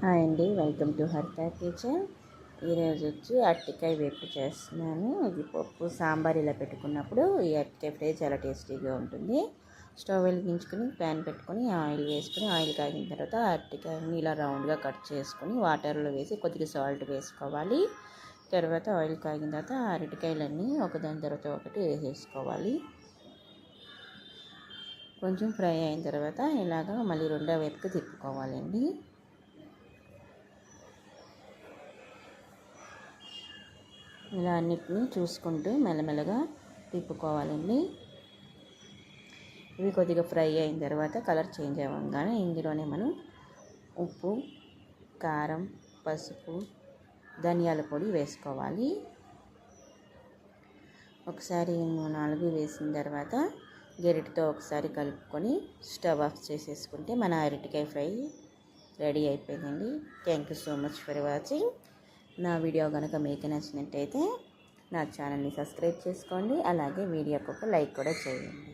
Hi అండి. Welcome to హర్తా kitchen ఈరోజు వచ్చి అరటికాయ వేపు చేస్తున్నాను. ఇది పప్పు సాంబార్ ఇలా పెట్టుకున్నప్పుడు ఈ అరటికాయ ఫ్రై చాలా టేస్టీగా ఉంటుంది. స్టవ్ వెలిగించుకొని ప్యాన్ పెట్టుకొని ఆయిల్ వేసుకొని ఆయిల్ కాగిన తర్వాత అరటికాయని ఇలా రౌండ్గా కట్ చేసుకొని వాటర్లో వేసి కొద్దిగా సాల్ట్ వేసుకోవాలి. తర్వాత ఆయిల్ కాగిన తర్వాత అరటికాయలన్నీ ఒకదాని తర్వాత ఒకటి వేసేసుకోవాలి. కొంచెం ఫ్రై అయిన తర్వాత ఇలాగ మళ్ళీ రెండో వైపుకి తిప్పుకోవాలండి. ఇలా అన్నిటిని చూసుకుంటూ మెల్లమెల్లగా తిప్పుకోవాలండి. ఇవి కొద్దిగా ఫ్రై అయిన తర్వాత కలర్ చేంజ్ అవ్వగానే ఇందులోనే మనం ఉప్పు కారం పసుపు ధనియాల పొడి వేసుకోవాలి. ఒకసారి నాలుగు వేసిన తర్వాత గెరిటితో ఒకసారి కలుపుకొని స్టవ్ ఆఫ్ చేసేసుకుంటే మన అరటికాయ ఫ్రై రెడీ అయిపోయిందండి. Thank you so much for watching. నా వీడియో కనుక మీకు నచ్చినట్టయితే నా ఛానల్ని సబ్స్క్రైబ్ చేసుకోండి. అలాగే వీడియోకి ఒక లైక్ కూడా చేయండి.